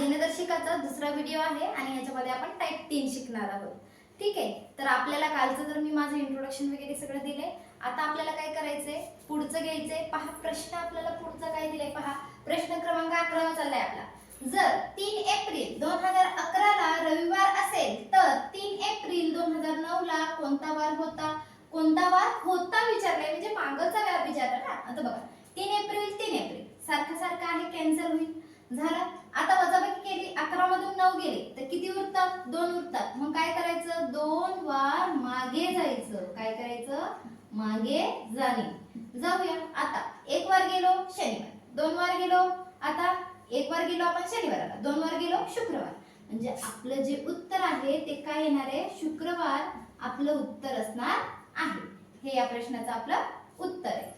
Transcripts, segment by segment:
दिनदर्शिकाचा दुसरा व्हिडिओ आहे आणि याच्यामध्ये आपण टाईप तीन शिकणार आहोत. ठीक आहे? तर आपल्याला कालचं तर मी माझं इंट्रोडक्शन वगैरे सगळं दिले आता आपल्याला काय करायचंय? पुढचं घ्यायचंय. पहा प्रश्न आपल्याला पुढचं काय दिलाय? पहा प्रश्न क्रमांक अकरा चाललाय आपला. जर तीन एप्रिल दोन हजार अकराला रविवार असेल तर तीन एप्रिल दोन हजार नऊ ला कोणता वार होता? कोणता वार होता विचारलाय? म्हणजे मागचा वार विचारला ना? आता बघा तीन एप्रिल तीन एप्रिल. सारखं सारखं आहे कॅन्सल होईल. झालं? आता वजाबाकी केली अकरा मधून नऊ गेले. तर किती उरतात दोन उरतात. मग काय करायचं? दोन वार मागे जायचं. काय करायचं? मागे जाणे. जाऊया. आता एक वार गेलो शनिवार. दोन वार गेलो आता एक वार गेलो आपण शनिवाराला दोन वार गेलो शुक्रवार. म्हणजे आपलं जे उत्तर आहे ते काय येणार आहे? शुक्रवार आपलं उत्तर असणार आहे. हे या प्रश्नाचं आपलं उत्तर आहे.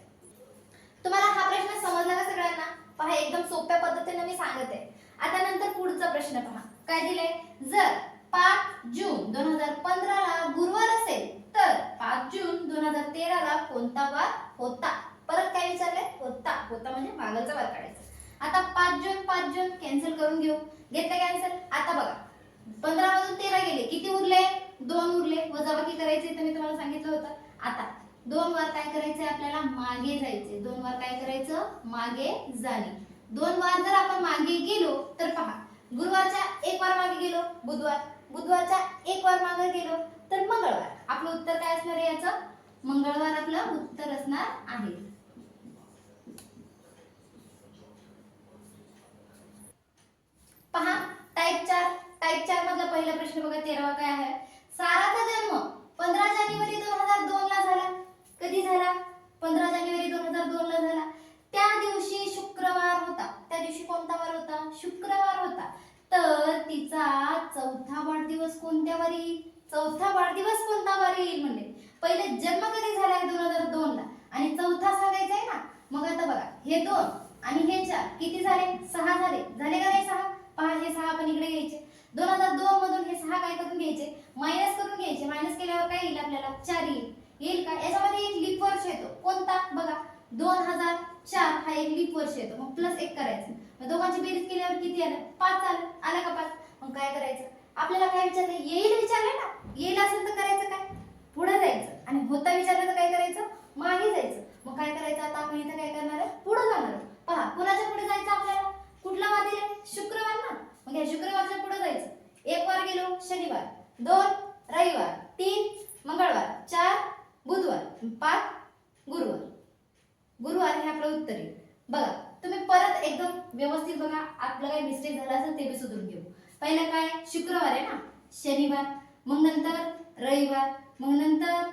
तुम्हाला हा प्रश्न समजला का सगळ्यांना? पहा एकदम सोप्या पद्धतीने मी सांगत. आहे आता नंतर पुढचा प्रश्न पहा. काय दिलंय? जर पाच जून दोन हजार पंधराला गुरुवार असेल तर पाच जून दोन हजार तेराला कोणता वार होता? परत काय विचारलंय? होता. होता म्हणजे मागचा वार काढायचा. आता पाच जून पाच जून कॅन्सल करून घेऊ. घेतलं कॅन्सल आता बघा. पंधरा मधून तेरा गेले. किती उरले? दोन उरले. वजाबाकी करायचे तर मी तुम्हाला सांगितलं होतं. आता दोन वार काय करायचे? आपल्याला मागे जायचे. दोन वार काय करायचं? मागे जाणे. दोन वार जर आपण मागे गुरुवारच्या एक वार मागे गेलो बुधवार. बुधवारच्या एक वार मागे गेलो तर मंगळवार. आपलं उत्तर काय असणार आहे याचं? मंगळवार आपलं उत्तर असणार आहे. पहा टाईप चार टाईप चार मधला पहिला प्रश्न बघा तेरावा काय आहे? साराचा जन्म पंधरा जानेवारी दोन हजार दोन ला झाला. कधी झाला? पंधरा जानेवारी दोन हजार दोन ला झाला. त्या दिवशी शुक्रवार होता. त्या दिवशी कोणता वार होता? शुक्रवार होता. तर तिचा चौथा वाढदिवस कोणत्या वारी? चौथा वाढदिवस कोणता वारी? येईल म्हणले पहिले जन्म कधी झाला दोन हजार दोन ला? आणि चौथा सांगायचा आहे ना? मग आता बघा हे दोन आणि हे चार किती झाले? सहा झाले. झाले का नाही सहा? पहा हे सहा आपण इकडे घ्यायचे. दोन हजार दोन मधून हे सहा काय करून घ्यायचे? मायनस करून घ्यायचे. मायनस केल्यावर काय येईल आपल्याला? चार येईल. येईल का? याच्यामध्ये एक लीप वर्ष येतो. कोणता? बघा. दोन हजार चार हा एक लीप वर्ष येतो मग प्लस एक करायचं. मग दोघांची बेरीज केल्यावर किती आलं? पाच आलं. आला का पाच? मग काय करायचं? आपल्याला काय विचारलं? येईल विचारलं ना. येईल असेल तर करायचं काय? पुढे जायचं. आणि होता विचारलं तर काय करायचं? मागे जायचं. मग काय करायचं? आता आपण इथं काय करणार आहे? पुढे जाणार पहा कुणाच्या पुढे जायचं आपल्याला? कुठला वार आहे शुक्रवार ना? मग या शुक्रवारच्या पुढे जायचं. एक वार गेलो शनिवार. दोन रविवार. तीन मंगळवार. चार बुधवार. पाच गुरुवार. गुरुवार हे आपलं उत्तर आहे. बघा तुम्ही परत एकदम व्यवस्थित बघा आपलं काही मिस्टेक झाला असेल ते बी सुधारून घेऊ. पहिलं काय? शुक्रवार आहे ना? शनिवार मग नंतर रविवार मग नंतर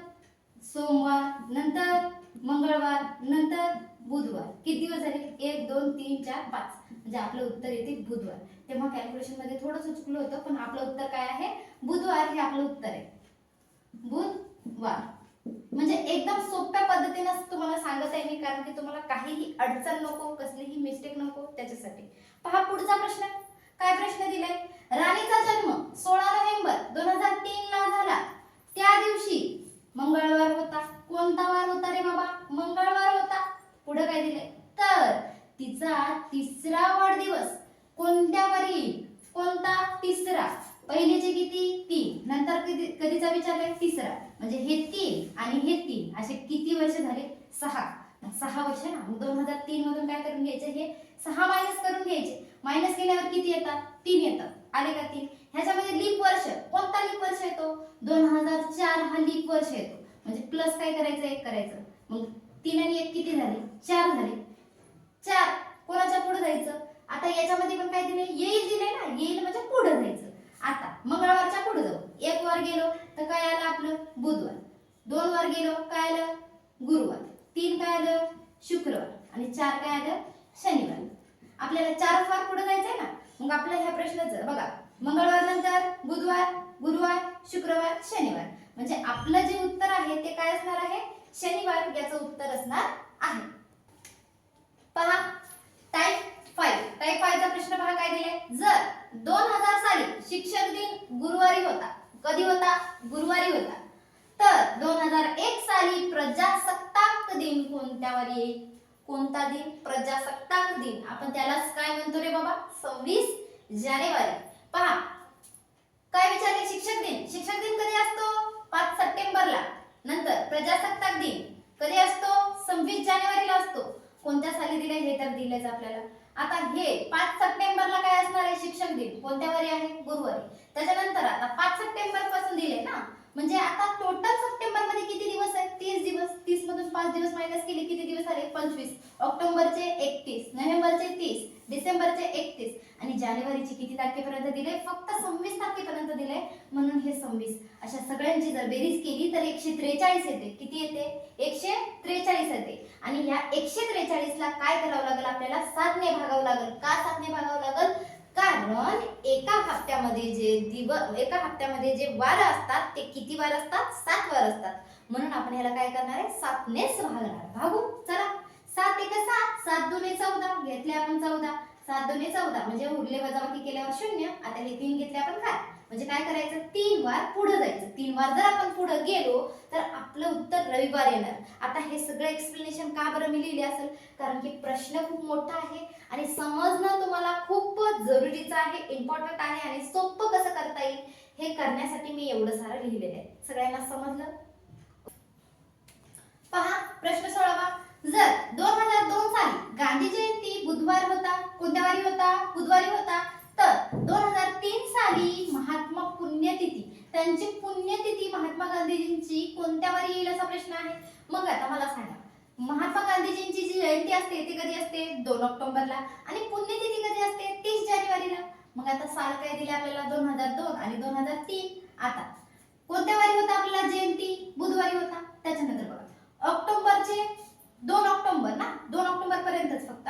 सोमवार नंतर मंगळवार नंतर बुधवार. किती दिवस झाले? एक दोन तीन चार पाच. म्हणजे आपलं उत्तर येते बुधवार. तेव्हा कॅल्क्युलेशनमध्ये थोडंसं चुकलं होतं पण आपलं उत्तर काय आहे? बुधवार हे आपलं उत्तर आहे. बुधवार. म्हणजे एकदम सोप्या पद्धतीनं तुम्हाला सांगत आहे मी कारण की तुम्हाला काहीही अडचण नको कसलीही मिस्टेक नको त्याच्यासाठी. पहा पुढचा प्रश्न. काय प्रश्न दिलाय? राणीचा जन्म सोळा नोव्हेंबर दोन हजार तीन ला झाला. त्या दिवशी मंगळवार होता. कोणता वार होता रे बाबा? मंगळवार होता. पुढे काय दिलंय? तर तिचा तिसरा वाढदिवस कोणत्या वारी? पहिलेचे किती? तीन. नंतर कधी कधीचा विचारलाय तिसरा. म्हणजे हे तीन आणि हे तीन. असे किती वर्ष झाले? सहा. सहा वर्ष ना? मग दोन हजार तीन मधून काय करून घ्यायचे? हे सहा मायनस करून घ्यायचे. मायनस केल्यावर किती येतात? तीन येतात. आले का तीन? ह्याच्यामध्ये लीप वर्ष. कोणता लीप वर्ष येतो? दोन हजार चार हा लीप वर्ष येतो. म्हणजे प्लस काय करायचं? एक करायचं. मग तीन आणि एक किती झाले? चार झाले. चार. कोणाच्या पुढे जायचं? आता याच्यामध्ये पण काय दिले येईल दिले ना? येईल म्हणजे पुढे जायचं. आता मंगळवारच्या पुढे जाऊ. एक वार गेलो तर काय आलं आपलं? बुधवार. दोन वार गेलो काय आलं? गुरुवार. तीन काय आलं? शुक्रवार. आणि चार काय आलं? शनिवार. आपल्याला चारच वार पुढे जायचंय ना? मग आपल्या ह्या प्रश्नाचं बघा मंगळवार नंतर बुधवार गुरुवार शुक्रवार शनिवार. म्हणजे आपलं जे उत्तर आहे ते काय असणार आहे? शनिवार याचं उत्तर असणार आहे. पहा टाईप फाईव्ह टाईप फाईव्हचा प्रश्न पहा काय दिलाय? जर दोन हजार साली शिक्षक दिन गुरुवारी होता कधी होता? गुरुवारी होता. तर दोन हजार एक साली प्रजासत्ताक दिन कोणत्यावर येईल? कोणता दिन? प्रजासत्ताक दिन. आपण त्यालाच काय म्हणतो रे बाबा? सव्वीस जानेवारी. पहा. काय विचारले शिक्षक दिन? शिक्षक दिन कधी असतो? पाच सप्टेंबरला. नंतर प्रजासत्ताक दिन कधी असतो? सव्वीस जानेवारीला असतो. कोणत्या साली दिले हे तर दिलेच आपल्याला. आता हे पाच सप्टेंबरला काय असणार आहे? शिक्षक दिन. कोणत्या वारी आहे? गुरुवारी. त्याच्यानंतर आता पाच सप्टेंबरपासून दिले ना? म्हणजे आता टोटल सप्टेंबरमध्ये किती दिवस आहेत तीस दिवस तीस मधून पाच दिवस मायनस केले किती दिवस आले पंचवीस ऑक्टोबरचे एकतीस नोव्हेंबरचे तीस डिसेंबरचे एकतीस आणि जानेवारीचे किती तारखेपर्यंत दिले फक्त सव्वीस तारखेपर्यंत दिले म्हणून हे सव्वीस. अशा सगळ्यांची जर बेरीज केली तर एकशे त्रेचाळीस येते. किती येते? एकशे त्रेचाळीस येते. आणि ह्या एकशे त्रेचाळीस ला काय करावं लागेल आपल्याला? सातने भागावं लागेल. का सातने भागावं लागेल? कारण एका हप्त्यामध्ये जे दिवस एका हप्त्यामध्ये जे वार असतात ते किती वार असतात? सात वार असतात. म्हणून आपण ह्याला काय करणार आहे? सातनेच भागणार. भागू. चला. सात एक सात. सात दोन्ही चौदा. घेतले आपण चौदा. सात दोन्ही चौदा. म्हणजे उरले वजाबाकी केल्यावर शून्य आता हे तीन घेतले आपण काय म्हणजे काय करायचं? तीन वार पुढे जायचं. तीन वार जर आपण पुढे गेलो तर आपलं उत्तर रविवार येणार. आता हे सगळं एक्सप्लेनेशन का बरं मी लिहिले असेल? कारण की प्रश्न खूप मोठा आहे आणि समजणं तुम्हाला खूप जरुरीचं आहे इम्पॉर्टंट आहे आणि सोपं कसं करता येईल हे करण्यासाठी मी एवढं सारं लिहिलेलं आहे. सगळ्यांना समजलं? पहा प्रश्न सोळावा जर दोन हजार दोन साली गांधी जयंती बुधवार होता कोणत्या वारी होता? बुधवारी होता. तर दोन हजार तीन साली महात्मा पुण्यतिथी त्यांची पुण्यतिथी महात्मा गांधीजींची कोणत्या वारी येईल असा प्रश्न आहे? मग आता मला सांगा महात्मा गांधीजींची जी जयंती असते ती कधी असते? दोन ऑक्टोबरला. आणि पुण्यतिथी कधी असते? तीस जानेवारीला. मग आता साल काय दिले आपल्याला? दोन हजार दोन आणि दोन हजार तीन. आता कोणत्या वारी होता आपल्याला जयंती? बुधवारी होता. त्याच्यानंतर बघा. ऑक्टोबरचे दोन ऑक्टोबर ना? दोन ऑक्टोबर पर्यंतच फक्त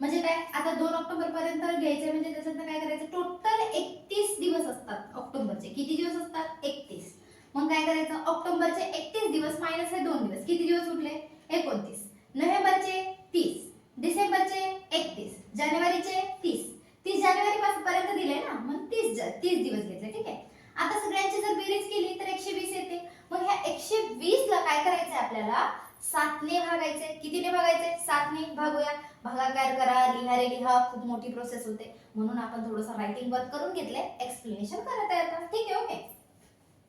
म्हणजे काय? आता दोन ऑक्टोबर पर्यंत घ्यायचे म्हणजे त्याच्यातनं काय करायचं? टोटल एकतीस दिवस असतात ऑक्टोबरचे. किती दिवस असतात? एकतीस. मग काय करायचं? ऑक्टोबरचे एकतीस दिवस मायनस हे दोन दिवस. किती दिवस उरले? एकोणतीस. नोव्हेंबरचे तीस. डिसेंबरचे एकतीस. जानेवारीचे तीस. तीस जानेवारी पर्यंत दिले ना? मग तीस ज- तीस दिवस घेतले. ठीक आहे? आता सगळ्यांची जर बेरीज केली तर एकशे वीस येते. मग ह्या एकशे वीस ला काय करायचं आपल्याला? सातने भागायचे. कितीने भागायचे? सातने. भागूया. भागाकार करा लिहारे लिहा. खूप मोठी प्रोसेस होते. म्हणून आपण थोडंसं रायटिंग वर्क करून घेतले एक्सप्लेनेशन करत आहे आता. ठीक आहे ओके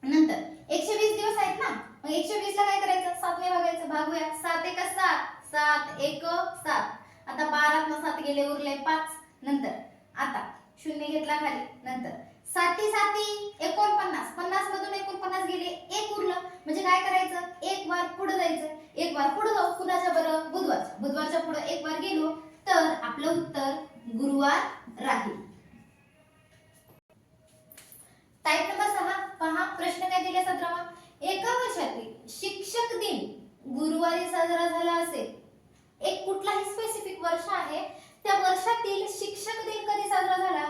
नंतर एकशे वीस दिवस आहेत ना? मग एकशे वीस ला काय करायचं? सातने भागायचं. भागूया. सात एक सात. सात एक सात. आता बारा सात गेले उरले पाच. नंतर आता शून्य घेतला खाली. नंतर साती साती एकोणपन्नास. पन्नास मधून एकोणपन्नास गेले. एक उरलं. म्हणजे काय करायचं? एक वार पुढे जायचं. एक वार पुढे जाऊ कुणाच्या बरं? बुधवार. बुधवारच्या पुढे एक वार गेलो तर आपलं उत्तर गुरुवार राहील. टाईप नंबर सहा. पहा प्रश्न काय दिले सतरावा? एका वर्षातील शिक्षक दिन गुरुवारी साजरा झाला असेल. एक कुठलाही स्पेसिफिक वर्ष आहे त्या वर्षातील शिक्षक दिन कधी साजरा झाला?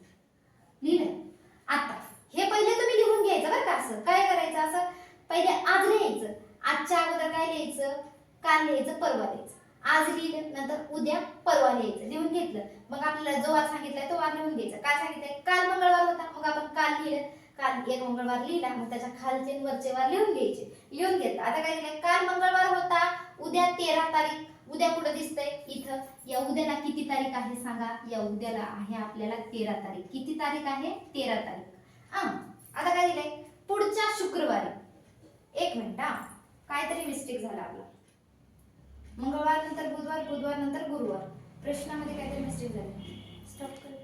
लिहिलं? आता. हे पहिले तुम्ही लिहून घ्यायचं बरं का असं. काय करायचं असं? पहिले आज लिहायचं आजच्या अगोदर काय लिहायचं? काल लिहायचं परवा लिहायचं. आज लिहिलं नंतर उद्या परवा लिहायचं. लिहून घेतलं. मग आपल्याला जो वार सांगितलाय तो वार लिहून घ्यायचा. काय सांगितलंय? काल मंगळवार होता. मग आपण काल लिहिलं. काल एक मंगळवार लिहिला. मग त्याच्या खालचे वरचे वार लिहून घ्यायचे. लिहून घेतलं. आता काय दिलंय काल मंगळवार होता. उद्या तेरा तारीख. उद्या कुठं दिसतंय? इथं. या उद्याला किती तारीख आहे सांगा? या उद्याला आहे आपल्याला तेरा तारीख. किती तारीख आहे? तेरा तारीख. हा. आता काय दिलंय पुढच्या शुक्रवारी. एक मिनिट हा. काहीतरी मिस्टेक झाला आपला. मंगळवार नंतर बुधवार बुधवार नंतर गुरुवार. प्रश्नामध्ये काहीतरी मिस्टेक झाली. स्टॉप करत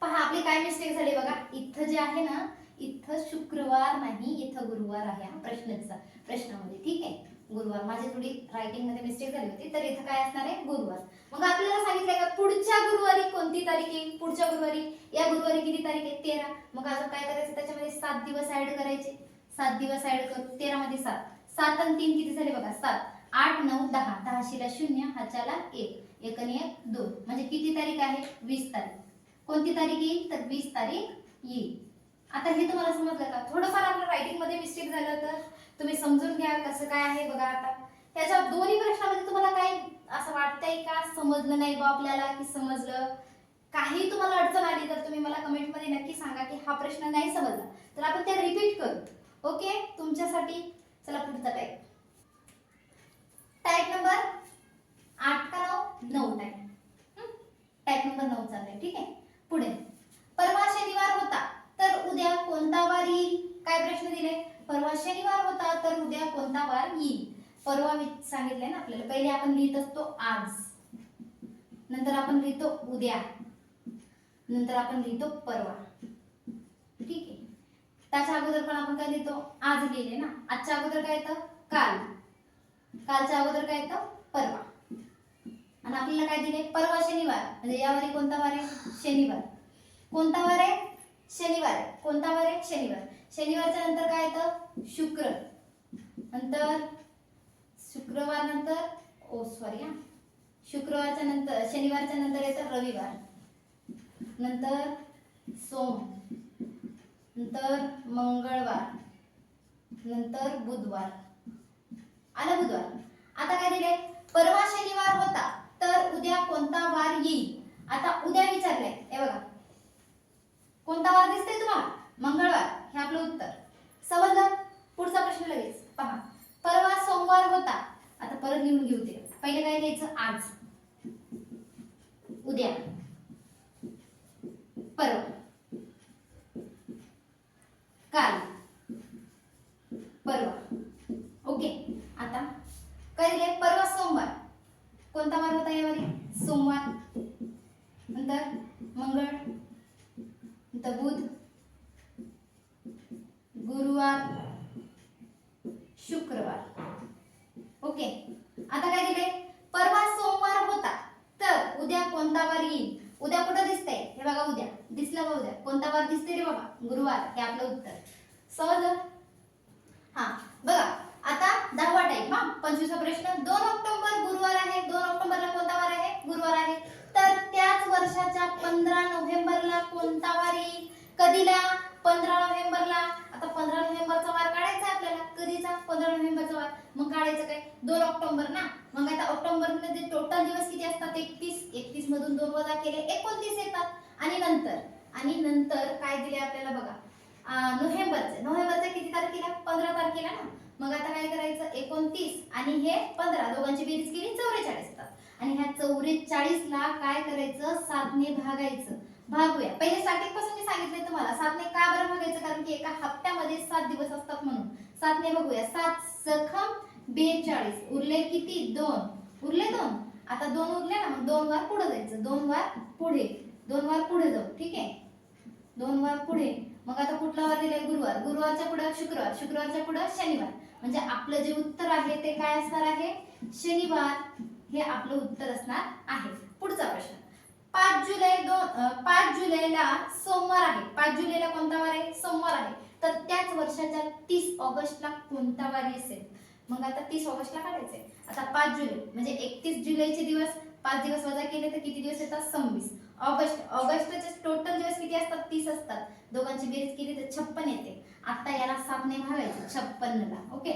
पहा आपली काय मिस्टेक झाली बघा. इथं जे आहे ना इथं शुक्रवार नाही इथं गुरुवार आहे हा प्रश्नचा. प्रश्नामध्ये ठीक आहे? गुरुवार. माझी थोडी रायटिंगमध्ये मिस्टेक झाली होती तर इथं काय असणार आहे? गुरुवार. मग आपल्याला सांगितलंय का पुढच्या गुरुवारी कोणती तारीख आहे पुढच्या गुरुवारी. या गुरुवारी किती तारीख आहे? तेरा. मग अजून काय करायचं? त्याच्यामध्ये सात दिवस ऍड करायचे. सात दिवस ऍड करू. तेरा मध्ये सात. सात आणि तीन किती झाले बघा? सात. आठ नऊ दहा. दहाशीला शून्य हाच्याला एक. एक आणि एक दोन. म्हणजे किती तारीख आहे? वीस तारीख. कोणती तारीख येईल? तर वीस तारीख येईल. आता हे तुम्हाला समजलं का? थोडंफार आपलं रायटिंगमध्ये मिस्टेक झालं तर तुम्ही समजून घ्या कसं काय आहे बघा आता. त्याच्या दोन्ही प्रश्नामध्ये तुम्हाला काय असं वाटतंय का? समजलं नाही बा आपल्याला की समजलं. काही तुम्हाला अडचण आली तर तुम्ही मला कमेंटमध्ये नक्की सांगा की हा प्रश्न नाही समजला. तर आपण ते रिपीट करू. ओके तुमच्यासाठी. चला पुढचा टाईप टाईप नंबर आठ का नऊ? नऊ टाईप टाईप नंबर नऊ चाललाय ठीक आहे? पुढे. परवा शनिवार होता तर उद्या कोणता वार येईल? काय प्रश्न दिले? परवा शनिवार होता तर उद्या कोणता वार येईल? परवा मी सांगितलंय ना आपल्याला पहिले आपण लिहित असतो आज. नंतर आपण लिहितो उद्या. नंतर आपण लिहितो परवा. ठीक आहे? त्याच्या अगोदर पण आपण काय लिहितो? आज गेले ना. आजच्या अगोदर काय येतं? काल. कालच्या अगोदर काय येतं? परवा. आणि आपल्याला काय दिले? परवा शनिवार. म्हणजे यावारी कोणता वार? आहे शनिवार. कोणता वार? आहे शनिवार. आहे. कोणता वार? आहे शनिवार. शनिवारच्या नंतर काय येतं? शुक्र. नंतर शुक्रवार नंतर ओ सॉरी हा. शुक्रवारच्या नंतर शनिवारच्या नंतर येतं रविवार. नंतर सोम. नंतर मंगळवार नंतर बुधवार. आलं बुधवार. आता काय दिले परवा शनिवार होता तर उद्या कोणता वार येईल? आता उद्या विचारलंय. हे बघा. कोणता वार दिसतोय तुम्हाला? मंगळवार. हे आपलं उत्तर. समजलं? पुढचा प्रश्न लगेच. पहा. परवा सोमवार होता. आता परत लिहून घेऊ ते. पहिले काय लिहायचं? आज. उद्या. परवा. काल. परवा. ओके. आता. कधी परवा सोमवार. कोणता वार होता यावर? सोमवार नंतर मंगळ नंतर बुध गुरुवार शुक्रवार ओके आता काय दिले परवा सोमवार होता तर उद्या कोणता वार येईल उद्या कुठं दिसतंय हे बघा उद्या दिसलं का उद्या कोणता वार दिसतंय रे बाबा गुरुवार हे आपलं उत्तर समजलं हा बघा आता दहावा टाईप हा पंचवीसा प्रश्न दोन ऑक्टोबर गुरुवार आहे दोन ऑक्टोबरला कोणता वार आहे गुरुवार आहे तर त्याच वर्षाच्या पंधरा नोव्हेंबरला कोणता वार येईल कधीला पंधरा नोव्हेंबरला आता पंधरा नोव्हेंबरचा वार काढायचा आहे आपल्याला कधीचा पंधरा नोव्हेंबरचा वार मग काढायचं काय दोन ऑक्टोबर ना मग आता ऑक्टोबरमध्ये टोटल दिवस किती असतात एकतीस एकतीस मधून दोन वजा केले एकोणतीस येतात. आणि नंतर आणि नंतर काय दिले आपल्याला बघा? नोव्हेंबरचे. नोव्हेंबरचे नोव्हेंबरच्या किती तारखेला? पंधरा तारखेला ना? मग आता काय करायचं? एकोणतीस आणि हे पंधरा. दोघांची बेरीज केली चौवेचाळीस येतात. आणि ह्या चौवेचाळीस ला काय करायचं? सातने भागायचं. भागूया. पहिले स्टार्टिंगपासून मी सांगितलंय तुम्हाला. सातने का बरं भागायचं? कारण की एका हप्त्यामध्ये सात दिवस असतात म्हणून. सातने बघूया. सात सखम बेचाळीस. उरले किती? दोन. उरले दोन? आता दोन उरले ना मग दोन वार पुढे जायचं. दोन वार पुढे. दोन वार पुढे जाऊ ठीक आहे? दोन वार पुढे. मग आता कुठला वार दिलाय? गुरुवार. गुरुवारच्या पुढे शुक्रवार. शुक्रवारच्या पुढे शनिवार. म्हणजे आपलं जे उत्तर आहे ते काय असणार आहे? शनिवार. हे आपलं उत्तर असणार आहे. पुढचा प्रश्न. पाच जुलै दोन पाच जुलैला सोमवार आहे. पाच जुलैला कोणता वार आहे? सोमवार आहे. तर त्याच वर्षाच्या तीस ऑगस्टला कोणता वारी असेल मग आता तीस ऑगस्टला काढायचंय. आता पाच जुलै म्हणजे एकतीस जुलैचे दिवस पाच दिवस वजा केले तर किती दिवस येतात? सव्वीस. ऑगस्ट ऑगस्टचे टोटल दिवस किती असतात? तीस असतात. दोघांची बेरीज केली तर छप्पन येते. आता याला सातने भागायचं छप्पन्नला ओके?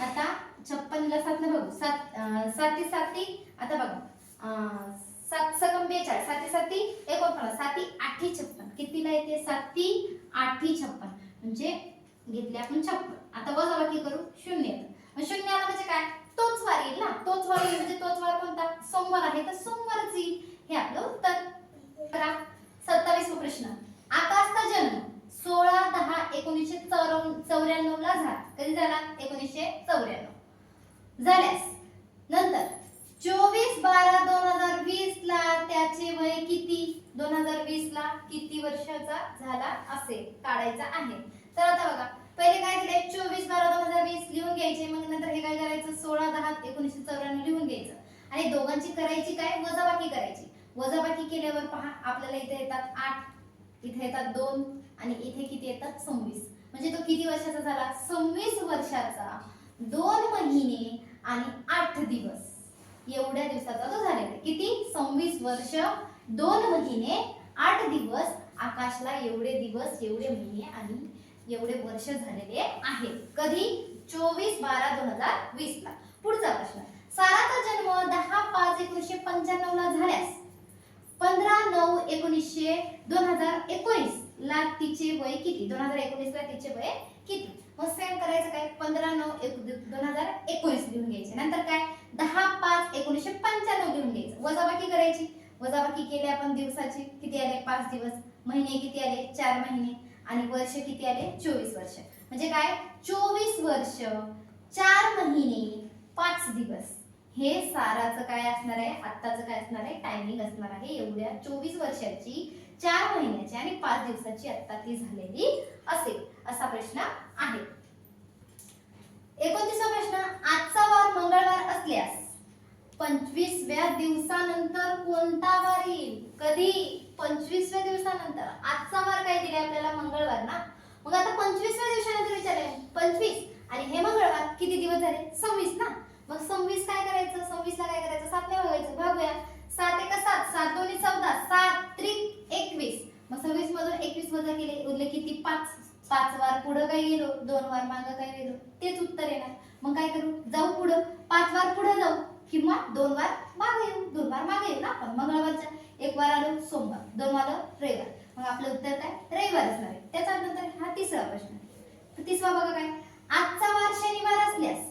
आता छप्पनला सातनं बघू. सात साती साती आता बघा. सात सकम बेचाळीस साती साती एकोणपन्नास. साती आठी छप्पन. कितीला येते? साती आठी छप्पन. म्हणजे घेतले आपण छप्पन. आता वजाबाकी करू. शून्य येतं. शून्य आला म्हणजे काय? तोच वार येईल ना? तोच वार येईल म्हणजे तोच वार कोणता? सोमवार आहे. तर सोमवारच येईल. हे आपलं उत्तर. करा. सत्तावीस प्रश्न. आकाशचा जन्म सोळा दहा एकोणीसशे चौऱ्याण्णव ला झाला. कधी झाला? एकोणीसशे चौऱ्याण्णव. झाल्यास नंतर चोवीस बारा दोन हजार वीस ला त्याचे वय किती? दोन हजार वीस ला किती वर्षाचा झाला असेल? काढायचा आहे. तर आता बघा. पहिले काय दिले चोवीस बारा दोन हजार वीस लिहून घ्यायचे मग नंतर हे काय करायचं? सोळा दहा एकोणीसशे चौऱ्याण्णव लिहून घ्यायचं. आणि दोघांची करायची काय? वजाबाकी करायची. वजाबाकी केल्यावर पहा आपल्याला इथे येतात आठ इथे येतात दोन आणि इथे किती येतात? सव्वीस. म्हणजे तो किती वर्षाचा झाला? सव्वीस वर्षाचा. दोन महिने आणि आठ दिवस. एवढ्या दिवसाचा तो झालेला किती? सव्वीस वर्ष दोन महिने आठ दिवस. आकाशला एवढे दिवस एवढे महिने आणि एवढे वर्ष झालेले आहेत कधी? चोवीस बारा दोन हजार वीस ला. पुढचा प्रश्न. साराचा जन्म दहा पाच एकोणीसशे पंच्याण्णव ला झाल्यास पंधरा नऊ एकोणीसशे दोन हजार एकोणीस ला तिचे वय किती? दोन हजार एकोणीस ला तिचे वय किती? मग सेम करायचं काय? पंधरा नऊ एक दोन हजार एकोणीस लिहून घ्यायचे. नंतर काय? दहा पाच एकोणीसशे पंच्याण्णव लिहून घ्यायचं. वजाबाकी करायची. वजाबाकी केली आपण दिवसाची. किती आले? पाच दिवस. महिने किती आले? चार महिने. आणि वर्ष किती आले? चोवीस वर्ष. म्हणजे काय? चोवीस वर्ष चार महिने पाच दिवस. हे साराचं काय असणार आहे? आत्ताचं काय असणार आहे? टायमिंग असणार आहे. एवढ्या चोवीस वर्षाची चार महिन्याची आणि पाच दिवसाची आत्ता ती झालेली असेल असा प्रश्न आहे. एकोणतीसा प्रश्न आजचा वार मंगळवार असल्यास पंचवीसव्या दिवसानंतर कोणता वार येईल? कधी? पंचवीसव्या दिवसानंतर. आजचा वार काय दिले आपल्याला? मंगळवार ना? मग आता पंचवीसव्या दिवसानंतर विचारले पंचवीस. आणि हे मंगळवार किती दिवस झाले? सव्वीस ना? मग सव्वीस काय करायचं? सव्वीस ला काय करायचं? सात ने भागायचं. भागूया सात एका सात. सात दोन्ही चौदा. सात त्रिक एकवीस. मग सव्वीस मधून एकवीस वजा केले. उरले किती? पाच. पाच वार पुढं काय गेलो? दोन वार मागं काय गेलो? तेच उत्तर येणार. मग काय करू? जाऊ पुढं. पाच वार पुढे जाऊ. किंवा दोन वार मागे येऊ दोन वार मागे येऊ ना आपण. मंगळवारचा एक वार आलो सोमवार. दोन वार रविवार. मग आपलं उत्तर काय? रविवार असणार आहे. त्याच्यानंतर हा तिसरा प्रश्न आहे. तिसरा बघा काय? आजचा वार शनिवार असल्यास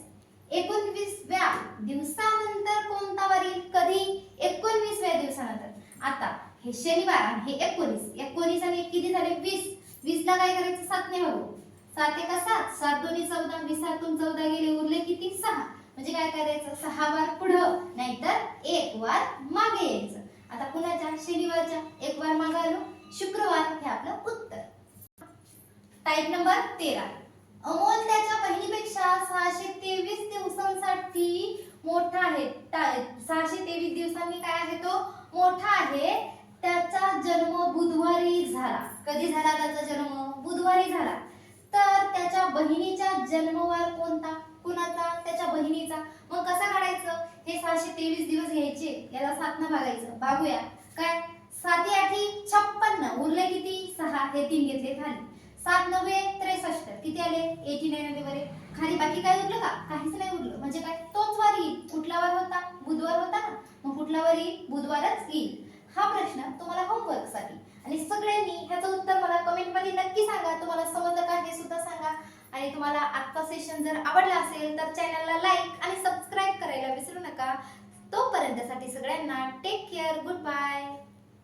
एकोणवीसव्या दिवसानंतर कोणता वार येईल? कधी? एकोणवीसव्या दिवसानंतर. आता हे शनिवार आणि हे एकोणीस. एकोणीस आणि किती झाले? वीस. वीस ला काय करायचं? सात नाही हवं सात एका सात. सात दोन्ही चौदा वीस सातून चौदा गेले. उरले किती? सहा. म्हणजे काय करायचं? सहा वार पुढं नाहीतर एक वार मागे यायचं. आता कुणाच्या शनिवारच्या एक वार मागे आलो. शुक्रवार हे आपलं उत्तर. टाईप नंबर तेरा. अमोल त्याच्या बहिणीपेक्षा सहाशे तेवीस दिवसांसाठी मोठा आहे. सहाशे तेवीस दिवसांनी काय आहे तो? मोठा आहे. त्याचा जन्म बुधवारी झाला. कधी झाला त्याचा जन्म? बुधवारी झाला. त्याच्या बहिणीचा जन्मवार कोणता? कुणाचा? त्याच्या बहिणीचा. मग कसा काढायचं हे सहाशे तेवीस दिवस घ्यायचे. याला सात न भागायचं. भागूया काय? साती आठी छप्पन्न. उरले किती? सहा. हे तीन घेतले. खाली सात नव्हे त्रेसष्ट. किती आले? एटी नाईन आले बरे. खाली बाकी काय उरलं का? काहीच नाही उरलं. म्हणजे काय? तोच वार येईल. कुठला वार होता? बुधवार होता ना? मग कुठला वार येईल? बुधवारच येईल. हा प्रश्न तुम्हाला होमवर्कसाठी. आणि सगळ्यांनी ह्याचं उत्तर मला कमेंटमध्ये नक्की सांगा. तुम्हाला समजलं का हे सुद्धा सांगा. आणि तुम्हाला आजचा सेशन जर आवडला असेल तर चॅनलला लाईक आणि सबस्क्राईब करायला विसरू नका. तोपर्यंतसाठी सगळ्यांना टेक केअर गुड बाय